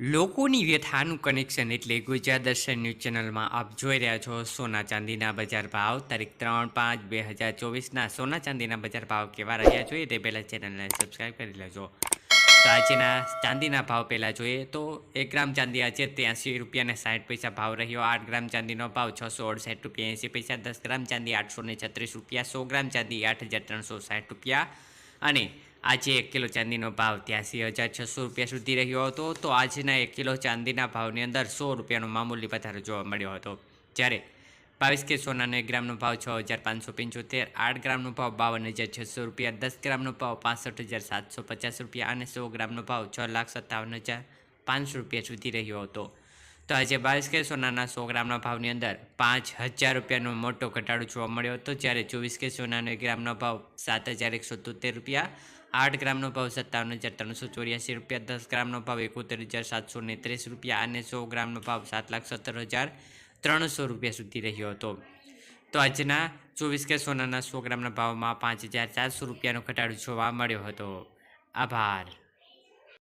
લોકોની વ્યથાનું કનેક્શન એટલે ગુજરાત દર્શન ન્યૂઝ ચેનલમાં આપ જોઈ રહ્યા છો સોના ચાંદીના બજાર ભાવ. તારીખ ત્રણ પાંચ બે હજાર ચોવીસના સોના ચાંદીના બજાર ભાવ કેવા રહ્યા જોઈએ તે પહેલાં ચેનલને સબસ્ક્રાઈબ કરી લેજો. તો આજના ચાંદીના ભાવ પહેલાં જોઈએ તો એક ગ્રામ ચાંદી આજે ત્યાંસી રૂપિયાને સાઠ પૈસા ભાવ રહ્યો. આઠ ગ્રામ ચાંદીનો ભાવ છસો અડસઠ રૂપિયા એંસી પૈસા, દસ ગ્રામ ચાંદી આઠસો ને છત્રીસ રૂપિયા, સો ગ્રામ ચાંદી આઠ હજાર ત્રણસો સાઠ રૂપિયા અને આજે એક કિલો ચાંદીનો ભાવ ત્યાંસી હજાર છસો રૂપિયા સુધી રહ્યો હતો, તો આજના એક કિલો ચાંદીના ભાવની અંદર સો રૂપિયાનો મામૂલી વધારો જોવા મળ્યો હતો. જ્યારે બાવીસ કે સોનાનો એક ગ્રામનો ભાવ છ હજાર પાંચસો પંચોતેર, આઠ ગ્રામનો ભાવ બાવન હજાર છસો રૂપિયા, દસ ગ્રામનો ભાવ પાસઠ હજાર સાતસો પચાસ રૂપિયા અને સો ગ્રામનો ભાવ છ લાખ સત્તાવન હજાર પાંચસો રૂપિયા સુધી રહ્યો હતો. તો આજે બાવીસ કે સોનાના સો ગ્રામના ભાવની અંદર પાંચ હજાર રૂપિયાનો મોટો ઘટાડો જોવા મળ્યો હતો, જ્યારે ચોવીસ કે સોનાનો એક ગ્રામનો ભાવ સાત હજાર એકસો તોતેર રૂપિયા, આઠ ગ્રામનો ભાવ સત્તાવન હજાર ત્રણસો ચોર્યાસી રૂપિયા, દસ ગ્રામનો ભાવ એકોતેર હજાર સાતસો ને ત્રીસ રૂપિયા અને સો ગ્રામનો ભાવ સાત લાખ સત્તર હજાર ત્રણસો રૂપિયા સુધી રહ્યો હતો. તો આજના ચોવીસ કે સોનાના સો ગ્રામના ભાવમાં પાંચ હજાર ચારસો રૂપિયાનો ઘટાડો જોવા મળ્યો હતો. આભાર.